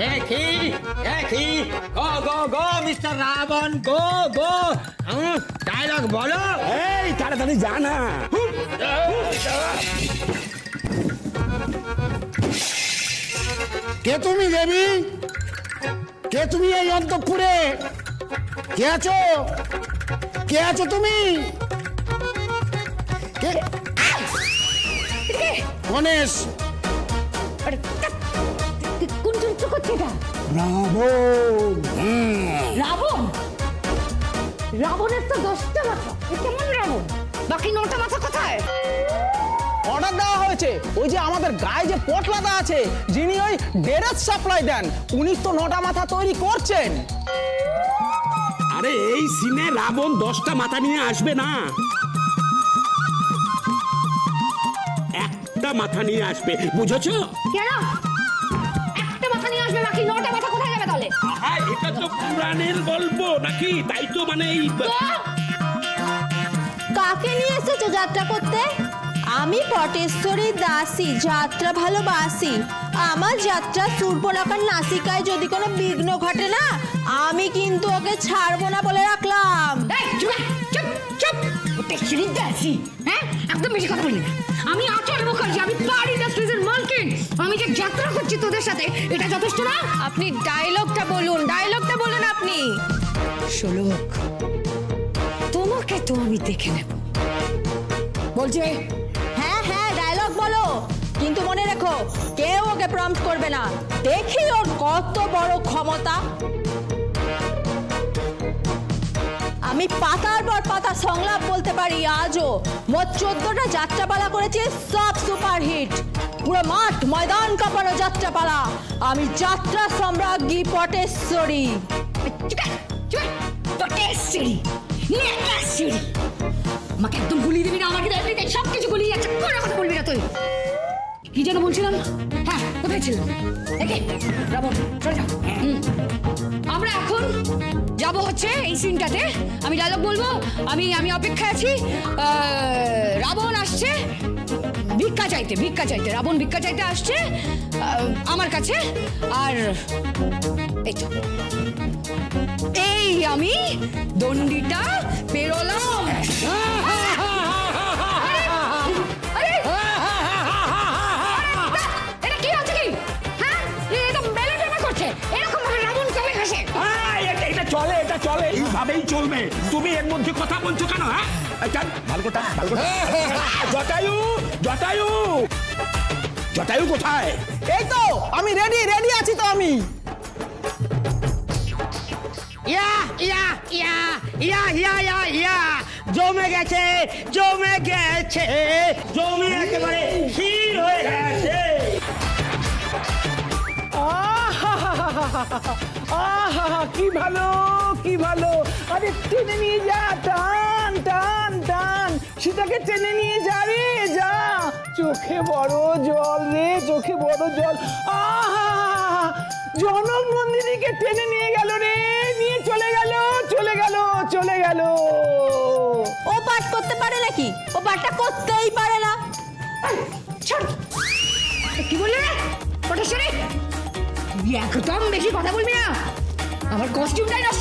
একই একই। Go go go mister Ravan go go. Dialogue বলো। এই তাড়াতাড়ি যা না। কে তুমি দেবী? কে তুমি এই অন্তপুরে? কে আছো? কে আছো তুমি? গণেশ এটা রাবণ। রাবণ? রাবণের তো দশটা মাথা। এ কেমন রাবণ? বাকি নটা মাথা কোথায়? অর্ডার দেওয়া হয়েছে। ওই যে আমাদের গায়ে যে পটলাদা আছে যিনি ওই ডেরেস সাপ্লাই দেন উনি তো নটা মাথা তৈরি করছেন। আরে এই সিনে রাবণ দশটা মাথা নিয়ে আসবে না। একটা মাথা নিয়ে আসবে বুঝেছ? কেন? আসবে বাকি নটা মাথা কোথায় যাবে তাহলে? আহা, এটা তো পুরাণের গল্প নাকি? তাই তো মানে এই কাকে নিয়ে এসেছ যাত্রা করতে? আমি পটেশ্বরী দাসী যাত্রা ভালোবাসি। আমার যাত্রা সুর্পনাকার নাসিকায় যদি কোনো বিঘ্ন ঘটে না আমি কিন্তু ওকে ছাড়বো না বলে রাখলাম। চুপ চুপ সিঁড়িতে হ্যাঁ? একদম বেশি কথা বলবি না। আমি আচল মুখার্জি, আমি পার ইন্ডাস্ট্রিজের মালকিন। আমি যে যাত্রা করছি তোদের সাথে, এটা যথেষ্ট না? আপনি ডায়লগটা বলুন ডায়লগটা বলুন আপনি। শোলক, তোমাকে তো আমি দেখে নেব। বলছে হ্যাঁ হ্যাঁ ডায়লগ বলো। কিন্তু মনে রেখো, কেউ ওকে প্রম্পট করবে না। দেখি ওর কত বড় ক্ষমতা। আমি পাতার পর পাতা সংলাপ বলতে পারি, আজও মোট চোদ্দটা যাত্রাপালা করেছি সব সুপার হিট পুরো মাঠ, ময়দান কাঁপানো যাত্রাপালা। আমি যাত্রা সম্রাজ্ঞী পটেশ্বরী। পটেশ্বরী নেকাশ্বরী আমাকে একদম গুলিয়ে দিবি না, আমাকে সব কিছু গুলিয়ে যাচ্ছে কোনো কথা বলবি না তুই। কি যেন বলছিলাম হ্যাঁ কোথায় ছিলাম দেখে রাবণ চলে যাও। আমরা এখন যাব হচ্ছে এই সিনটাতে আমি ডায়লগ বলব আমি আমি অপেক্ষায় আছি রাবণ আসছে ভিক্ষা চাইতে ভিক্ষা চাইতে রাবণ ভিক্ষা চাইতে আসছে আমার কাছে আর এই তো এই আমি দণ্ডিটা পেরোলাম এইভাবেই চলবে। তুমি এর মধ্যে কথা বলছো কেন হ্যাঁ? এই চল, ভালো কথা ভালো কথা। জটায়ু জটায়ু। জটায়ু কোথায়? এই তো আমি রেডি রেডি আছি তো আমি। ইয়া ইয়া ইয়া ইয়া ইয়া ইয়া ইয়া। জমে গেছে জমে গেছে আহা কি ভালো কি ভালো। আরে টেনে নিয়ে যা টান টান টান। সীতাকে টেনে নিয়ে যা রে যা। চোখে বড় জল রে চোখে বড় জল। আহা জনক নন্দিনীকে টেনে নিয়ে গেল রে নিয়ে চলে গেল চলে গেল চলে গেল। ও পাঠ করতে পারে নাকি? ও পাঠটা করতেই পারে না। কি বললি রে? পটেশ্বরী তুই একদম বেশি কথা বলবি না। আমার কস্টিউমটাই নষ্ট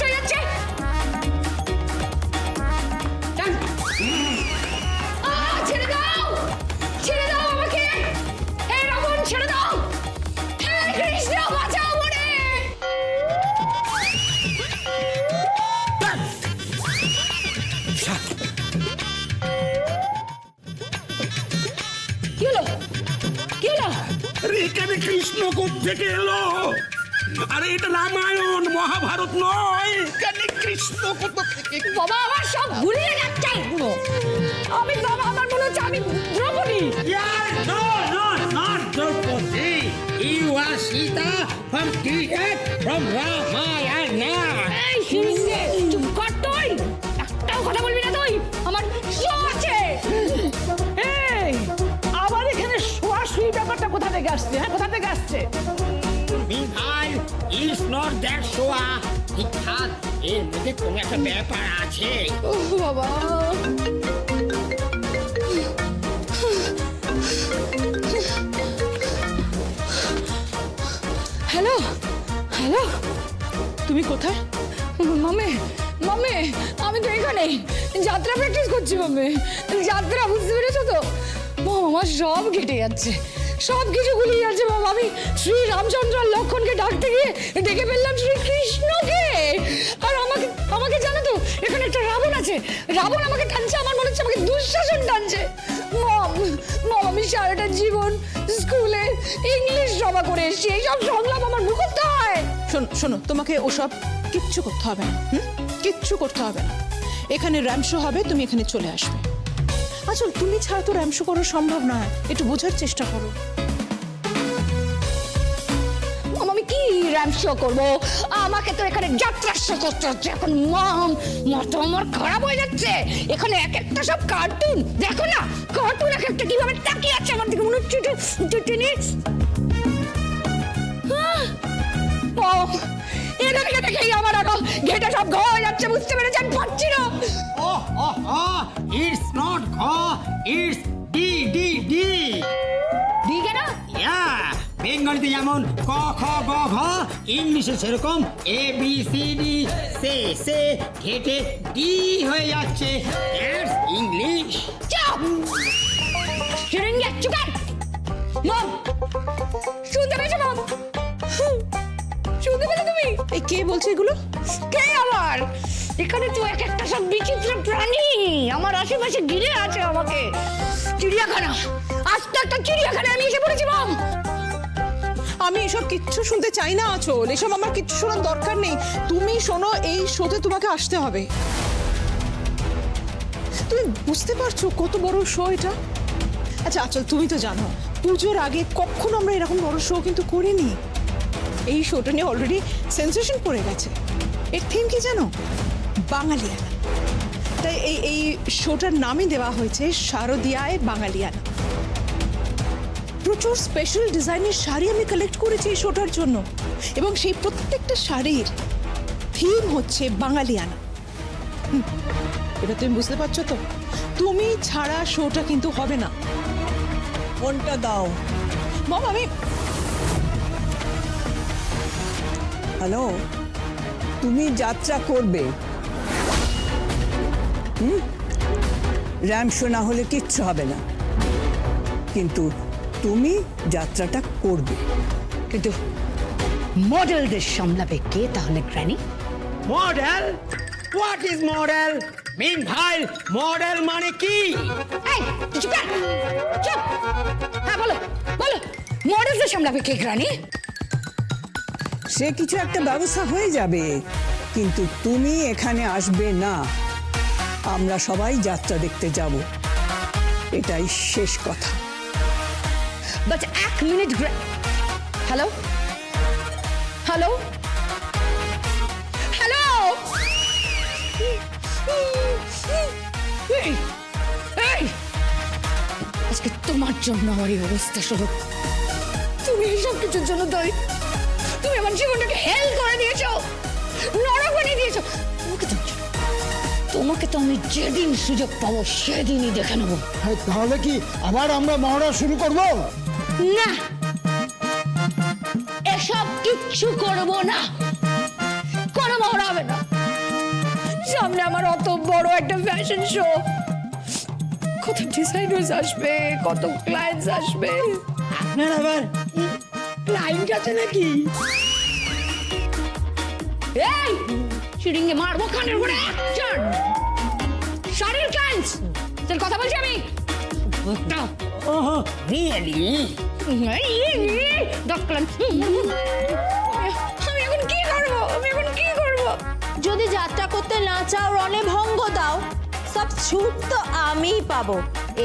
কৃষ্ণ থেকে এলো? আরে এটা রামায়ণ মহাভারত নয়। এখানে কৃষ্ণ কোথা থেকে? বাবা আমার সব গুলিয়ে যাচ্ছে পুরো আমি বাবা আমার মনে হচ্ছে আমি Draupadi. are Sita from Tibet, from এই চুপ কর। থেকে আসছে? হ্যাঁ কোথা থেকে আসছে? that Shoah. ঠিকঠাক এর মধ্যে কোনো একটা ব্যাপার আছে। ও বাবা। হ্যালো হ্যালো তুমি কোথায়? মামে মামে আমি তো এখানে। যাত্রা প্র্যাকটিস করছি মামে। যাত্রা বুঝতে পেরেছ তো? মাম আমার সব কেটে যাচ্ছে। সব কিছু গুলিয়ে যাচ্ছে মাম আমি শ্রী রামচন্দ্র আর লক্ষণকে ডাকতে গিয়ে ডেকে ফেললাম শ্রী কৃষ্ণকে আর আমাকে আমাকে জানো তো, এখানে একটা রাবণ আছে। রাবণ আমাকে টানছে, আমার মনে হচ্ছে আমাকে দুঃশাসন টানছে। মম মম, আমি সারাটা জীবন স্কুলে ইংলিশ সভা করে এসেছি। এইসব সংলাপ আমার মুখস্থ হয়। শোনো শোনো, তোমাকে ওসব কিচ্ছু করতে হবে না, হুম? কিচ্ছু করতে হবে না। এখানে র্যামশো হবে, তুমি এখানে চলে আসবে। আচ্ছা তুমি ছাড়া তো র্যামশো করা সম্ভব নয়। একটু বোঝার চেষ্টা করো। আমি কি র্যাম শো করব? আমাকে তো এখানে যাত্রা শো করতে হচ্ছে। এখন মাম মাথা আমার খারাপ হয়ে যাচ্ছে। এখানে এক একটা সব কার্টুন দেখো না কার্টুন এক একটা কীভাবে তাকিয়ে আছে আমার দিকে। মনে হচ্ছে দেখেই আমার এখন ঘেটে সব ঘ হয়ে যাচ্ছে বুঝতে পেরেছি আমি পারছি না। Oh, oh, oh, it's not Gha, it's D, D, D. ঠিক না? Yeah, বেঙ্গলিতে যেমন ক খ গ ঘ ইংলিশে সেরকম এ বি সি ডি সে সে ঘেটে ডি হয়ে যাচ্ছে। দ্যাটস ইংলিশ চাপ! মম মম শুনতে কে বলছে এগুলো? কে আবার? এখানে তো এক একটা সব বিচিত্র প্রাণী। আমার আশেপাশে ঘিরে আছে আমাকে। চিড়িয়াখানা। আস্তে একটা চিড়িয়াখানা আমি এসে পড়েছি মম আমি এসব কিচ্ছু শুনতে চাই না, আচল। এসব আমার কিচ্ছু শোনার দরকার নেই। তুমি শোনো, এই শোতে তোমাকে আসতে হবে। তুমি বুঝতে পারছ কত বড় শো এটা? আচ্ছা আচল তুমি তো জানো, পুজোর আগে কখনো আমরা এরকম বড় শো কিন্তু করিনি। এই শোটা নিয়ে অলরেডি সেন্সেশন পড়ে গেছে। এর থিম কি জানো? বাঙালিয়ানা। তাই এই এই শোটার নামই দেওয়া হয়েছে শারদিয়ায় বাঙালিয়ানা। প্রচুর স্পেশাল ডিজাইনের শাড়ি আমি কালেক্ট করেছি এই শোটার জন্য। এবং সেই প্রত্যেকটা শাড়ির থিম হচ্ছে বাঙালিয়ানা। এটা তুমি বুঝতে পারছ তো? তুমি ছাড়া শোটা কিন্তু হবে না। ফোনটা দাও। মম আমি হ্যালো তুমি যাত্রা করবে। হুম? র্যামশো না হলে কিচ্ছু হবে না। কিন্তু তুমি যাত্রাটা করবে। কিন্তু মডেলদের সামলাবে কে তাহলে granny? Model? What is model mean ভাই মডেল মানে কি? এই। চুপ। হ্যাঁ বলো বলো। মডেলদের সামলাবে কে গ্র্যানি? সে কিছু একটা ব্যবস্থা হয়ে যাবে। কিন্তু তুমি এখানে আসবে না। আমরা সবাই যাত্রা দেখতে যাব। এটাই শেষ কথা। বাট এক মিনিট হ্যালো হ্যালো হ্যালো আজকে তোমার জন্য আমার এই অবস্থা শুধু তুমি এইসব কিছুর জন্য দায়ী। আমার জীবনটাকে হেল করে দিয়েছ। নরক বানিয়ে দিয়েছ। তোমাকে তো তোমাকে তো আমি যেদিন সুযোগ পাবো সেদিনই দেখে নেব। তাহলে কি আবার আমরা মহড়া শুরু করব? না। এসব কিচ্ছু করব না। কোনো মহড়া হবে না। সামনে আমার অত বড় একটা ফ্যাশন শো কত ডিজাইনার্স আসবে কত ক্লায়েন্টস আসবে। আপনার আবার ক্লাইন্ট আছে নাকি এই চিড়িঙ্গে মারবো কানের উপরে একজন শাড়ির ক্লায়েন্টস তোর কথা বলছি আমি। রিয়েলি দশ আমি এখন কি করব? আমি এখন কি করব? যদি যাত্রা করতে না চাও রনে ভঙ্গ দাও। সব ছুট তো আমিই পাবো।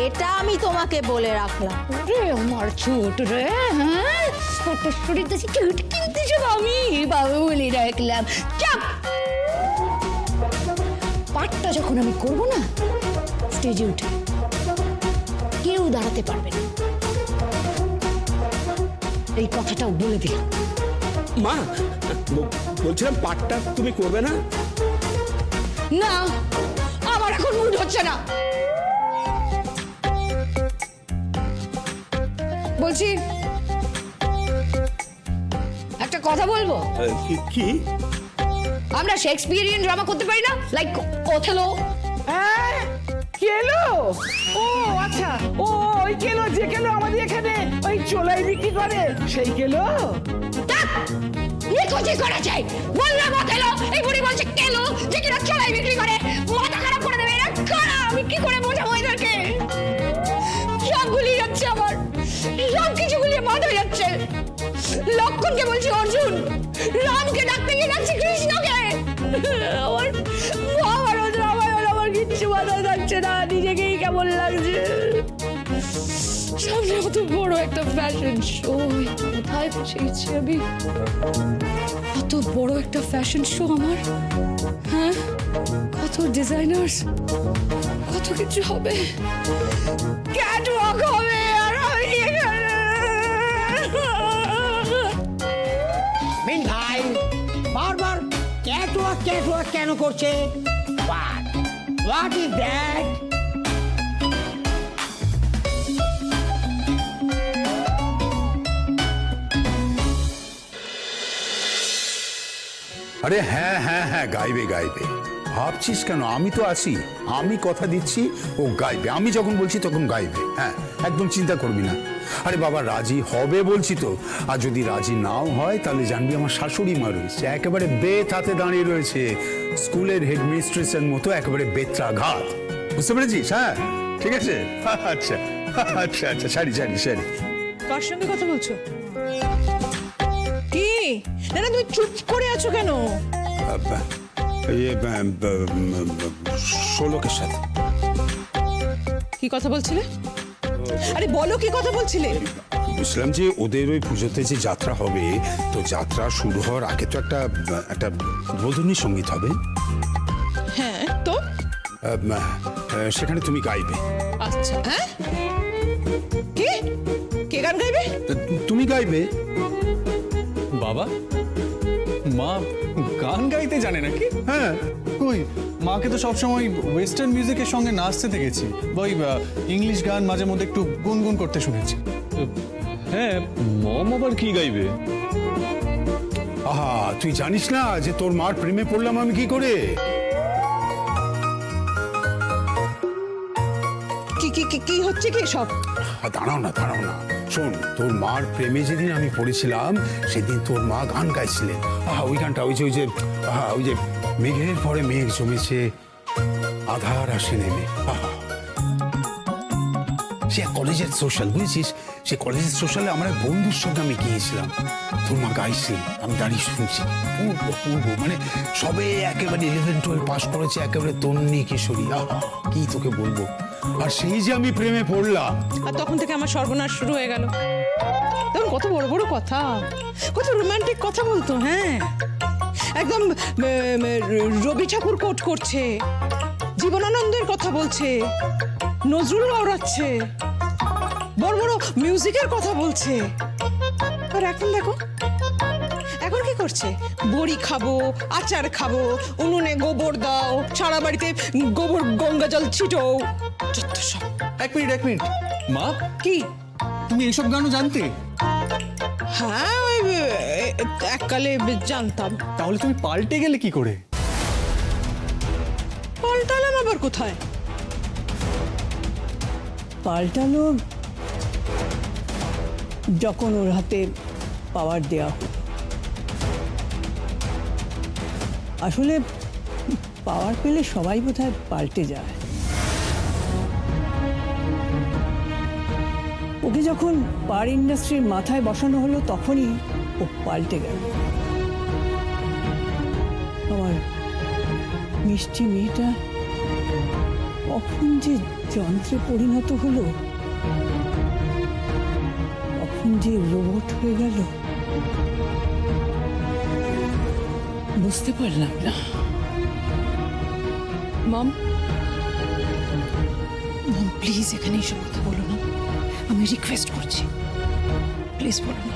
এটা আমি তোমাকে বলে রাখলাম। রে আমার ছোট রে হ্যাঁ? ছোট শরীরটা ছুট কিনতে সব আমি। বাবু বলে রাখলাম। চাপ পাঠটা যখন আমি করব না স্টেজে উঠে কেউ দাঁড়াতে পারবে না। এই কথাটাও বলে দিলাম। মা বলছিলাম পাঠটা তুমি করবে না? না আমার এখন মুড হচ্ছে না। বলছি কথা বলব? কি আমরা শেক্সপিয়ারিয়ান ড্রামা করতে পারি না? লাইক ওথেলো হ্যাঁ কেলো? ও আচ্ছা। ও ওই কেলো যে কেলো আমাদের এখানে ওই চোলাই বিক্রি করে। সেই কেলো? নিখোঁজি করেছে। বললাম ওথেলো এই বুড়ি বলছে কেলো যে কিনা চড়াই বিক্রি করে। মাথা খারাপ করে দেবে। এরা কারা? আমি কি করে বোঝাবো এদেরকে? সব গুলিয়ে যাচ্ছে আমার। সব কিছু গুলিয়ে মাথা হয়ে যাচ্ছে। লক্ষণকে বলছি, অর্জুন, রামকে ডাকতে গিয়ে ডাকছি, কৃষ্ণকে। আমার আমার আমার আমার কিচ্ছু মাথায় থাকছে না, নিজেকেই কেমন লাগছে। সামনে কত বড় একটা ফ্যাশন শো কোথায় পৌঁছেছি আমি? কত বড় একটা ফ্যাশন শো আমার। হ্যাঁ? কত ডিজাইনার্স কত কিছু হবে। ক্যাটওয়াক হবে। কেন করছে। হোয়াট ইজ দ্যাট আরে হ্যাঁ হ্যাঁ হ্যাঁ গাইবে গাইবে। ভাবছিস কেন? আমি তো আছি। আমি কথা দিচ্ছি, ও গাইবে। আমি যখন বলছি তখন গাইবে। হ্যাঁ একদম চিন্তা করবি না। আরে বাবা রাজি হবে বলছি তো। আর যদি রাজি নাও হয় তাহলে জানবি আমার শাশুড়ি মা রয়েছে। একেবারে বেত হাতে দাঁড়িয়ে রয়েছে। স্কুলের হেডমিস্ট্রেসের মতো একেবারে বেত্রাঘাত। বুঝতে পেরেছিস? হ্যাঁ ঠিক আছে? আচ্ছা আচ্ছা আচ্ছা সারি সারি সারি। কার সঙ্গে কথা বলছো? কি? না তুমি চুপ করে আছো কেন? ষোলোকের সাথে। কি কথা বলছিলে? আরে বলো কি কথা বলছিলে? বুঝলাম যে ওদের ওই পুজোতে যে যাত্রা হবে তো যাত্রা শুরু হওয়ার আগে তো একটা একটা উদ্বোধনী সংগীত হবে। হ্যাঁ তো? সেখানে তুমি গাইবে। আচ্ছা হ্যাঁ? কি? কে গান গাইবে? তুমি গাইবে। বাবা? মা গান গাইতে জানে নাকি? হ্যাঁ কই? মাকে তো সবসময় ওয়েস্টার্ন মিউজিকের সঙ্গে নাচতে দেখেছি বা ওই ইংলিশ গান মাঝে মধ্যে একটু গুনগুন করতে শুনেছি। হ্যাঁ মম আবার কি গাইবে? আহা তুই জানিস না যে তোর মার প্রেমে পড়লাম আমি কি করে? কি কি কি কি হচ্ছে কি সব দাঁড়াও না দাঁড়াও না। শোন, তোর মার প্রেমে যেদিন আমি পড়েছিলাম, সেদিন তোর মা গান গাইছিলেন। আহা, ওই গানটা, ওই যে ওই যে, আহা, ওই যে, মেঘের পরে মেঘ জমেছে, আধার আসে নেমে। আহা। সে কলেজের সোশ্যাল বুঝেছিস? সে কলেজের সোশ্যালে আমার এক বন্ধুর সঙ্গে আমি গিয়েছিলাম। তোর মা গাইছিলেন আমি দাঁড়িয়ে শুনছি। পূর্ব পূর্ব মানে সবে একেবারে ইলেভেন টুয়েলভ পাস করেছে একেবারে তন্নি কিশোরী। আহা, কি তোকে বলব? আর সেই যে আমি প্রেমে পড়লাম। আর তখন থেকে আমার সর্বনাশ শুরু হয়ে গেল। তখন কত বড় বড় কথা। কত রোমান্টিক কথা বলতো হ্যাঁ? একদম রবি ঠাকুর কোট করছে, জীবনানন্দের কথা বলছে, নজরুল গৌড়াচ্ছে বড় বড় মিউজিকের কথা বলছে। আর এখন দেখো, এখন কি করছে? বড়ি খাব, আচার খাব, উনুনে গোবর দাও, সারা বাড়িতে গোবর গঙ্গা জল ছিটো যত সব। এক মিনিট এক মিনিট। মা কি? তুমি এইসব গানও জানতে? হ্যাঁ ওই এ, এককালে জানতাম। তাহলে তুমি পাল্টে গেলে কি করে? পাল্টালাম আবার কোথায়? পাল্টালো যখন ওর হাতে পাওয়ার দেওয়া হলো। আসলে পাওয়ার পেলে সবাই বোধহয় পাল্টে যায়। ওকে যখন পার ইন্ডাস্ট্রির মাথায় বসানো হলো, তখনই ও পাল্টে গেল। আমার মিষ্টি মেয়েটা কখন যে যন্ত্রে পরিণত হলো, কখন যে রোবট হয়ে গেল, বুঝতে পারলাম না। মাম, মম, প্লিজ এখানে এসব কথা বলো। আমি রিকোয়েস্ট করছি। প্লিজ বলুন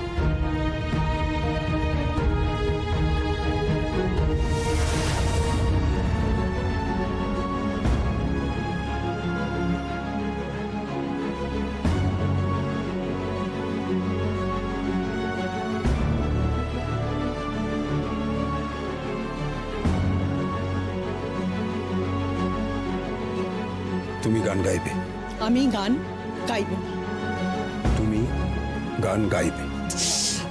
তুমি গান গাইবে। আমি গান গাইব না। তুমি গান গাইবে।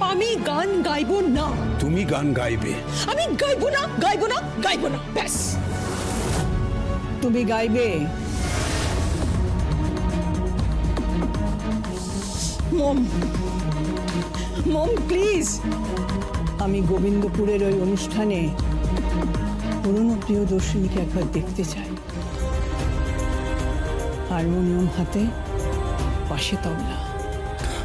আমি গান গাইব না। তুমি গান গাইবে। আমি গাইব না গাইব না গাইব না ব্যাস। তুমি গাইবে। মম মম প্লিজ আমি গোবিন্দপুরের ওই অনুষ্ঠানে পুরনো প্রিয়দর্শিনীকে একবার দেখতে চাই। হারমোনিয়াম হাতে পাশে তবলা।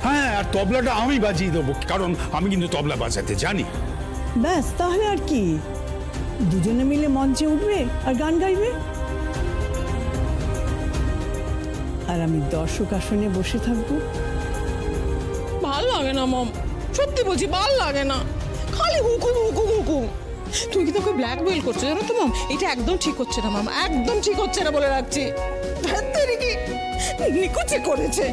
হ্যাঁ আর তবলাটা আমি বাজিয়ে দেবো কারণ আমি কিন্তু তবলা বাজাতে জানি। ব্যাস তাহলে আর কি? দুজনে মিলে মঞ্চে উঠবে আর গান গাইবে? আর আমি দর্শক আসনে বসে থাকব। ভালো লাগে না মম। সত্যি বলছি ভালো লাগে না। খালি হুকুম হুকুম হুকুম তুই কি তোকে ব্ল্যাকমেল করছ জানো তো মাম? এটা একদম ঠিক হচ্ছে না মাম। একদম ঠিক হচ্ছে না বলে রাখছি। নিকুচে করেছে।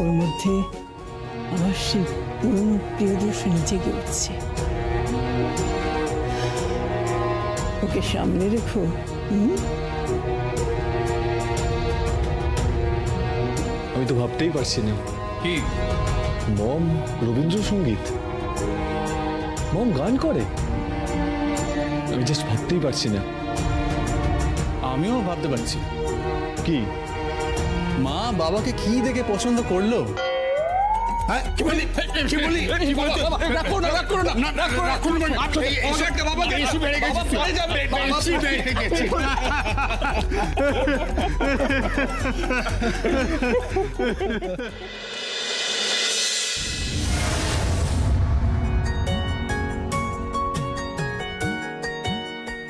ওর মধ্যে আমার সেই পুরনো প্রিয়দর্শনী জেগে উঠছে। ওকে সামনে রেখো আমি তো ভাবতেই পারছি না। কি? মম রবীন্দ্রসঙ্গীত। মম গান করে? আমি জাস্ট ভাবতেই পারছি না। আমিও ভাবতে পারছি। কি? মা বাবাকে কি দেখে পছন্দ করল? হ্যাঁ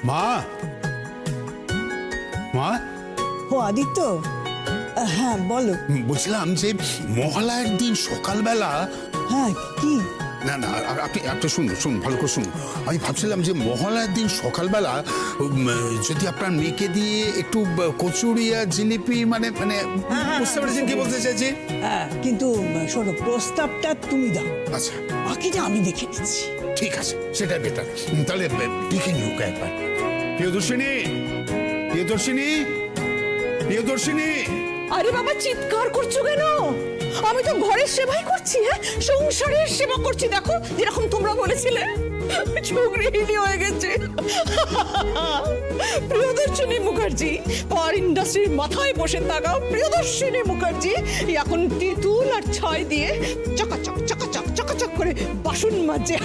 মা মা? ও আদিত্য? হ্যাঁ বলো। বলছিলাম যে মহালয়ার দিন সকালবেলা হ্যাঁ কি? না না আপনি একটা শুনুন শুনুন ভালো করে শুনুন। আমি ভাবছিলাম যে মহালয়ার দিন সকালবেলা যদি আপনার মেয়েকে দিয়ে একটু কচুরি আর জিলিপি মানে মানে বুঝতে পেরেছেন কি বলতে চাইছি? হ্যাঁ কিন্তু শোনো প্রস্তাবটা তুমি দাও। আচ্ছা। বাকিটা আমি দেখে নিচ্ছি। ঠিক আছে সেটা বেটার। তাহলে দেখে নিও একবার। প্রিয়দর্শিনী! প্রিয়দর্শিনী প্রিয়দর্শিনী। আরে বাবা, চিৎকার করছ কেন? আমি তো ঘরের সেবাই করছি হ্যাঁ? সংসারের সেবা করছি। দেখো, যেরকম তোমরা বলেছিলে চোখরিহিনী হয়ে গেছে। প্রিয়দর্শিনী মুখার্জি, পাওয়ার ইন্ডাস্ট্রির মাথায় বসে থাকা প্রিয়দর্শিনী মুখার্জি, এখন তিতুল আর ছয় দিয়ে চকাচক চকাচক চকাচক করে বাসন মাজে।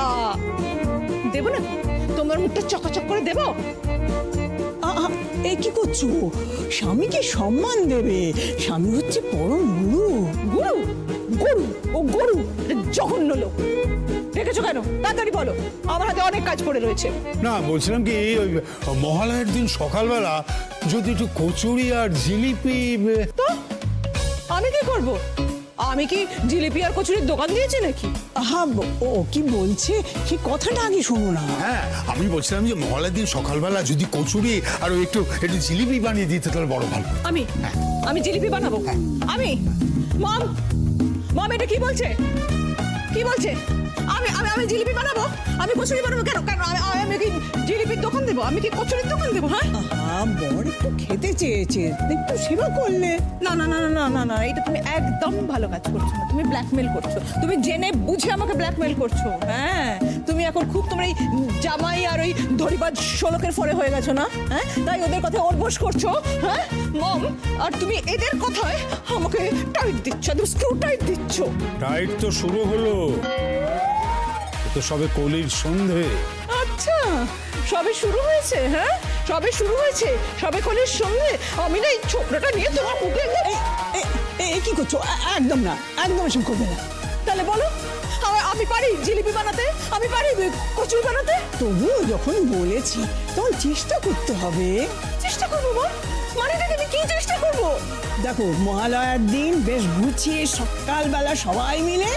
দেবো না? তোমার মুখটা চকাচক করে দেবো? এ কি করছ স্বামীকে সম্মান দেবে। স্বামী হচ্ছে পরম গুরু। গুরু? গরু? ও গরু? জঘন্য লোক। রেখেছো কেন? তাড়াতাড়ি বলো। আমার হাতে অনেক কাজ পড়ে রয়েছে। না বলছিলাম কি ওই মহালয়ার দিন সকালবেলা যদি একটু কচুরি আর জিলিপি তো? আমি কি করব? আমি কি জিলিপি আর কচুরির দোকান দিয়েছি নাকি? আহা ও কি বলছে? কি কথাটা আগে শুনো না। হ্যাঁ আমি বলছিলাম যে মহালয়ার দিন সকালবেলা যদি কচুরি আর ওই একটু একটু জিলিপি বানিয়ে দিতে তাহলে বড় ভালো। আমি? আমি জিলিপি বানাবো? আমি? মম? মম এটা কি বলছে? কি বলছে? আমি আমি আমি জিলিপি বানাবো? আমি কচুরি বানাবো কেন? কেন? আমি আমি কি জিলিপির দোকান দেবো? আমি কি কচুরির দোকান দেবো হ্যাঁ? আহা বর একটু খেতে চেয়েছে। একটু সেবা করলে। না না না না না না না এটা তুমি একদম ভালো কাজ করছ না। তুমি ব্ল্যাকমেল করছ। তুমি জেনে বুঝে আমাকে ব্ল্যাকমেল করছ হ্যাঁ? তুমি এখন খুব তোমার এই জামাই আর ওই ধরিবাজ শোলকের ফলে হয়ে গেছো না? হ্যাঁ? তাই ওদের কথায় ওরবোস করছ হ্যাঁ? মম আর তুমি এদের কথায় আমাকে টাইট দিচ্ছ একদম স্ক্রু টাইট দিচ্ছ। টাইট তো শুরু হলো। তো সবে কলির সন্ধে। আচ্ছা সবে শুরু হয়েছে হ্যাঁ? সবে শুরু হয়েছে সবে কলের সঙ্গে আমি না এই ছোকরাটা নিয়ে তোমার মুখে এ- এ- এ- এ কি করছ? একদম না একদম এসব করবে না। তাহলে বলো আমি- পারি জিলিপি বানাতে? আমি পারি কচুরি বানাতে? তবুও যখন বলেছি তখন চেষ্টা করতে হবে। চেষ্টা করব মা? মানে আমি কি চেষ্টা করব? দেখো মহালয়ার দিন বেশ গুছিয়ে সকালবেলা সবাই মিলে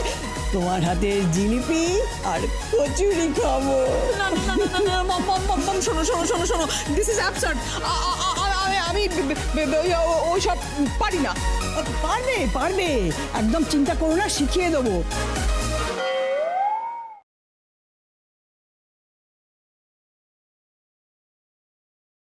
তোমার হাতে জিলিপি আর কচুরি খাব। শোনো শোনো শোনো শোনো। দিস ইজ অ্যাবসার্ড আমি ওই সব পারি না। পারবে পারবে। একদম চিন্তা করো না শিখিয়ে দেবো।